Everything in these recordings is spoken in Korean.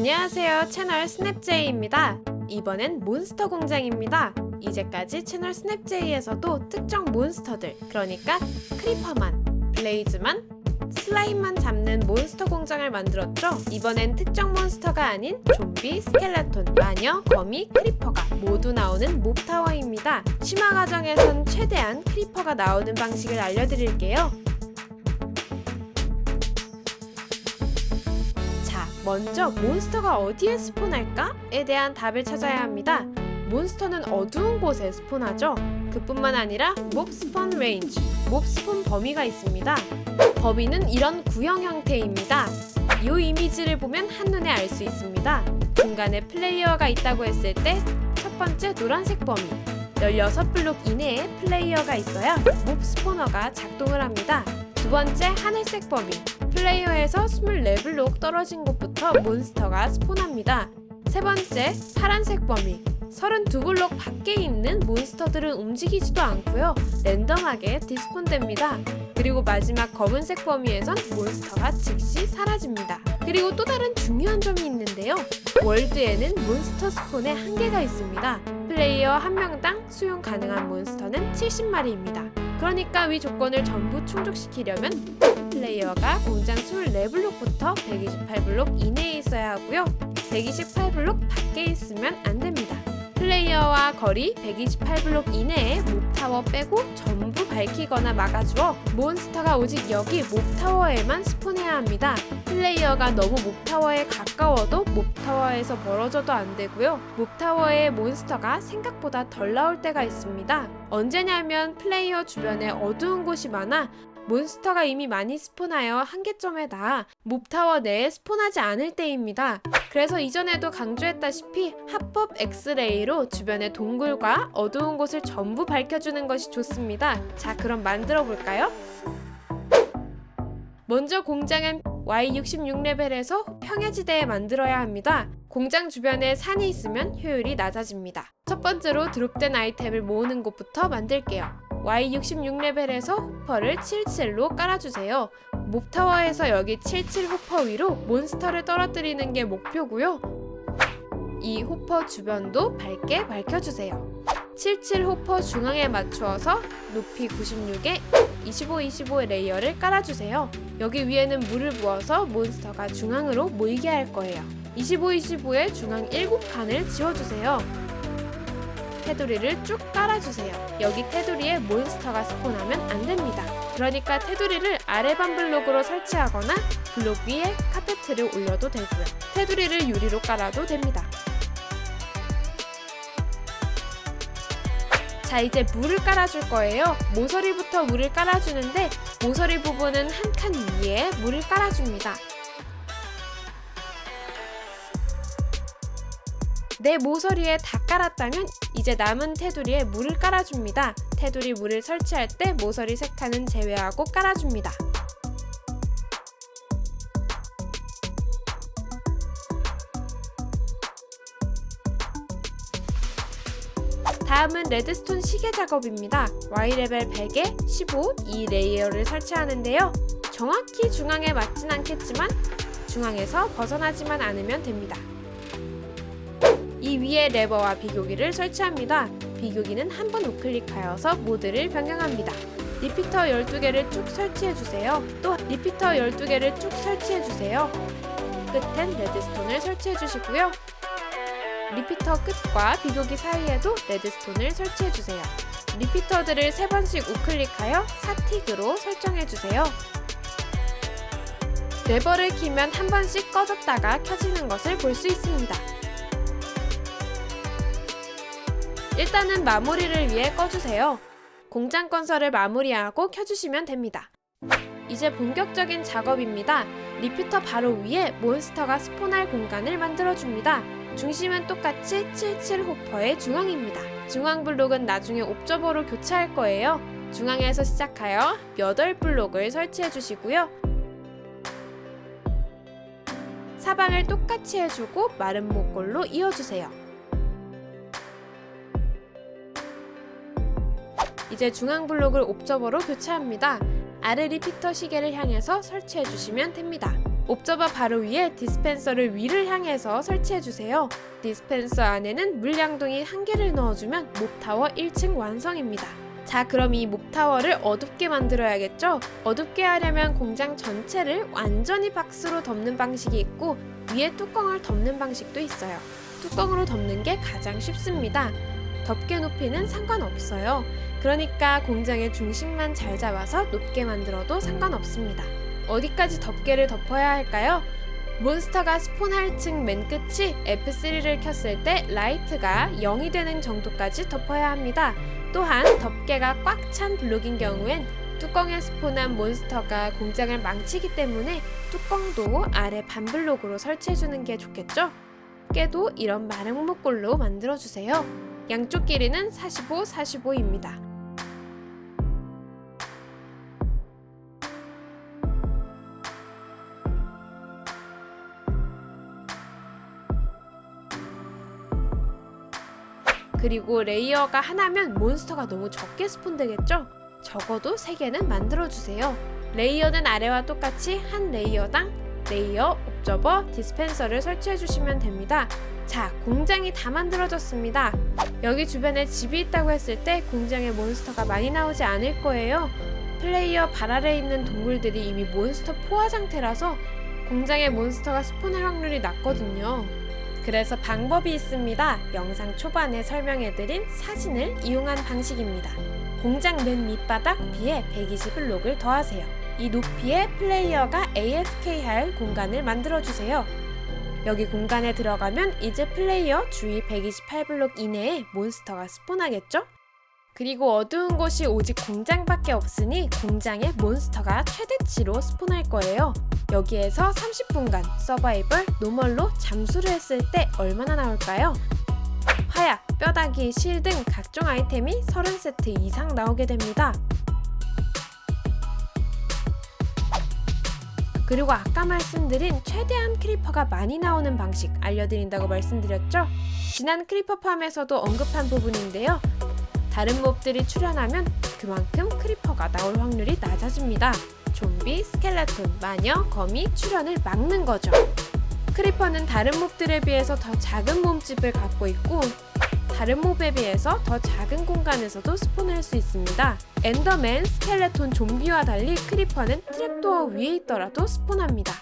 안녕하세요. 채널 스냅제이입니다. 이번엔 몬스터 공장입니다. 이제까지 채널 스냅제이에서도 특정 몬스터들, 그러니까 크리퍼만, 블레이즈만, 슬라임만 잡는 몬스터 공장을 만들었죠. 이번엔 특정 몬스터가 아닌 좀비, 스켈레톤, 마녀, 거미, 크리퍼가 모두 나오는 몹타워입니다. 심화 과정에선 최대한 크리퍼가 나오는 방식을 알려드릴게요. 먼저 몬스터가 어디에 스폰할까에 대한 답을 찾아야 합니다. 몬스터는 어두운 곳에 스폰하죠. 그뿐만 아니라 몹 스폰 레인지, 몹 스폰 범위가 있습니다. 범위는 이런 구형 형태입니다. 이 이미지를 보면 한눈에 알 수 있습니다. 중간에 플레이어가 있다고 했을 때 첫 번째 노란색 범위, 16블록 이내에 플레이어가 있어야 몹 스포너가 작동을 합니다. 두 번째 하늘색 범위, 플레이어에서 24블록 떨어진 곳부터 몬스터가 스폰합니다. 세 번째 파란색 범위, 32블록 밖에 있는 몬스터들은 움직이지도 않고요. 랜덤하게 디스폰됩니다. 그리고 마지막 검은색 범위에선 몬스터가 즉시 사라집니다. 그리고 또 다른 중요한 점이 있는데요. 월드에는 몬스터 스폰에 한계가 있습니다. 플레이어 한 명당 수용 가능한 몬스터는 70마리입니다. 그러니까 위 조건을 전부 충족시키려면 플레이어가 공장 24블록부터 128블록 이내에 있어야 하고요. 128블록 밖에 있으면 안 됩니다. 플레이어와 거리 128블록 이내에 몹타워 빼고 전부 밝히거나 막아주어 몬스터가 오직 여기 몹타워에만 스폰해야 합니다. 플레이어가 너무 몹타워에 가까워도 몹타워에서 멀어져도 안 되고요. 몹타워에 몬스터가 생각보다 덜 나올 때가 있습니다. 언제냐면 플레이어 주변에 어두운 곳이 많아 몬스터가 이미 많이 스폰하여 한계점에 닿아 몹타워 내에 스폰하지 않을 때입니다. 그래서 이전에도 강조했다시피 합법 엑스레이로 주변의 동굴과 어두운 곳을 전부 밝혀주는 것이 좋습니다. 자, 그럼 만들어 볼까요? 먼저 공장은 Y66레벨에서 평야지대에 만들어야 합니다. 공장 주변에 산이 있으면 효율이 낮아집니다. 첫 번째로 드롭된 아이템을 모으는 곳부터 만들게요. Y66레벨에서 호퍼를 77로 깔아주세요. 몹타워에서 여기 77 호퍼 위로 몬스터를 떨어뜨리는 게 목표고요. 이 호퍼 주변도 밝게 밝혀주세요. 77 호퍼 중앙에 맞추어서 높이 96에 25, 25 레이어를 깔아주세요. 여기 위에는 물을 부어서 몬스터가 중앙으로 모이게 할 거예요. 25, 25에 중앙 7칸을 지워주세요. 테두리를 쭉 깔아주세요. 여기 테두리에 몬스터가 스폰하면 안 됩니다. 그러니까 테두리를 아래 반 블록으로 설치하거나 블록 위에 카페트를 올려도 되고요. 테두리를 유리로 깔아도 됩니다. 자 이제 물을 깔아줄 거예요. 모서리부터 물을 깔아주는데 모서리 부분은 한 칸 위에 물을 깔아줍니다. 내 모서리에 다 깔았다면 이제 남은 테두리에 물을 깔아줍니다. 테두리 물을 설치할 때 모서리 세 칸은 제외하고 깔아줍니다. 다음은 레드스톤 시계 작업입니다. Y레벨 100에 15, 이 레이어를 설치하는데요. 정확히 중앙에 맞진 않겠지만 중앙에서 벗어나지만 않으면 됩니다. 이 위에 레버와 비교기를 설치합니다. 비교기는 한 번 우클릭하여서 모드를 변경합니다. 리피터 12개를 쭉 설치해주세요. 또 리피터 12개를 쭉 설치해주세요. 끝엔 레드스톤을 설치해주시고요. 리피터 끝과 비교기 사이에도 레드스톤을 설치해주세요. 리피터들을 3번씩 우클릭하여 사틱으로 설정해주세요. 레버를 키면 한 번씩 꺼졌다가 켜지는 것을 볼 수 있습니다. 일단은 마무리를 위해 꺼주세요. 공장 건설을 마무리하고 켜주시면 됩니다. 이제 본격적인 작업입니다. 리피터 바로 위에 몬스터가 스폰할 공간을 만들어줍니다. 중심은 똑같이 77 호퍼의 중앙입니다. 중앙 블록은 나중에 옵저버로 교체할 거예요. 중앙에서 시작하여 8블록을 설치해 주시고요. 사방을 똑같이 해주고 마른 목골로 이어주세요. 이제 중앙 블록을 옵저버로 교체합니다. 아래 리피터 시계를 향해서 설치해 주시면 됩니다. 옵저버 바로 위에 디스펜서를 위를 향해서 설치해 주세요. 디스펜서 안에는 물량동이 한 개를 넣어주면 몹타워 1층 완성입니다. 자, 그럼 이 몹타워를 어둡게 만들어야겠죠? 어둡게 하려면 공장 전체를 완전히 박스로 덮는 방식이 있고 위에 뚜껑을 덮는 방식도 있어요. 뚜껑으로 덮는 게 가장 쉽습니다. 덮개 높이는 상관없어요. 그러니까 공장의 중심만 잘 잡아서 높게 만들어도 상관없습니다. 어디까지 덮개를 덮어야 할까요? 몬스터가 스폰할 층 맨 끝이 F3를 켰을 때 라이트가 0이 되는 정도까지 덮어야 합니다. 또한 덮개가 꽉 찬 블록인 경우엔 뚜껑에 스폰한 몬스터가 공장을 망치기 때문에 뚜껑도 아래 반 블록으로 설치해주는 게 좋겠죠? 깨도 이런 마름모꼴로 만들어주세요. 양쪽 길이는 45, 45입니다. 그리고 레이어가 하나면 몬스터가 너무 적게 스폰되겠죠? 적어도 3개는 만들어주세요. 레이어는 아래와 똑같이 한 레이어당 레이어, 옵저버, 디스펜서를 설치해주시면 됩니다. 자, 공장이 다 만들어졌습니다. 여기 주변에 집이 있다고 했을 때 공장에 몬스터가 많이 나오지 않을 거예요. 플레이어 발 아래 있는 동굴들이 이미 몬스터 포화 상태라서 공장에 몬스터가 스폰할 확률이 낮거든요. 그래서 방법이 있습니다. 영상 초반에 설명해드린 사진을 이용한 방식입니다. 공장 맨 밑바닥 높이에 120블록을 더하세요. 이 높이에 플레이어가 AFK 할 공간을 만들어주세요. 여기 공간에 들어가면 이제 플레이어 주위 128블록 이내에 몬스터가 스폰하겠죠? 그리고 어두운 곳이 오직 공장밖에 없으니 공장에 몬스터가 최대치로 스폰할 거예요. 여기에서 30분간 서바이벌 노멀로 잠수를 했을 때 얼마나 나올까요? 화약, 뼈다귀, 실 등 각종 아이템이 30세트 이상 나오게 됩니다. 그리고 아까 말씀드린 최대한 크리퍼가 많이 나오는 방식 알려드린다고 말씀드렸죠? 지난 크리퍼 팜에서도 언급한 부분인데요. 다른 몹들이 출현하면 그만큼 크리퍼가 나올 확률이 낮아집니다. 좀비, 스켈레톤, 마녀, 거미 출현을 막는 거죠. 크리퍼는 다른 몹들에 비해서 더 작은 몸집을 갖고 있고 다른 몹에 비해서 더 작은 공간에서도 스폰할 수 있습니다. 엔더맨, 스켈레톤, 좀비와 달리 크리퍼는 트랩도어 위에 있더라도 스폰합니다.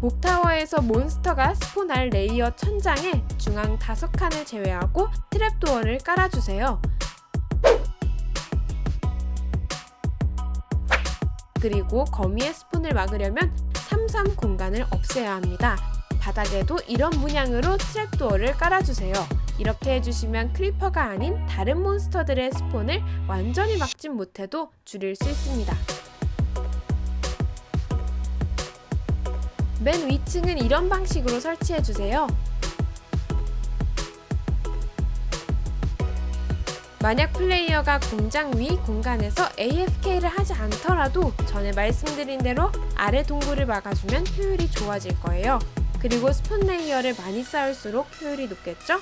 몹타워에서 몬스터가 스폰할 레이어 천장에 중앙 다섯 칸을 제외하고 트랩도어를 깔아주세요. 그리고 거미의 스폰을 막으려면 3-3 공간을 없애야 합니다. 바닥에도 이런 문양으로 트랩도어를 깔아주세요. 이렇게 해주시면 크리퍼가 아닌 다른 몬스터들의 스폰을 완전히 막진 못해도 줄일 수 있습니다. 맨 위층은 이런 방식으로 설치해주세요. 만약 플레이어가 공장 위 공간에서 AFK를 하지 않더라도 전에 말씀드린 대로 아래 동굴을 막아주면 효율이 좋아질 거예요. 그리고 스폰 레이어를 많이 쌓을수록 효율이 높겠죠?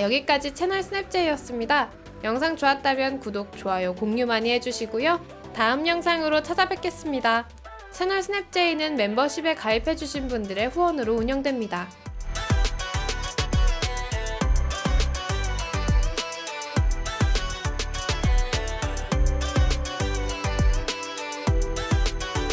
자, 여기까지 채널 스냅제이였습니다. 영상 좋았다면 구독, 좋아요, 공유 많이 해주시고요. 다음 영상으로 찾아뵙겠습니다. 채널 스냅제이는 멤버십에 가입해주신 분들의 후원으로 운영됩니다.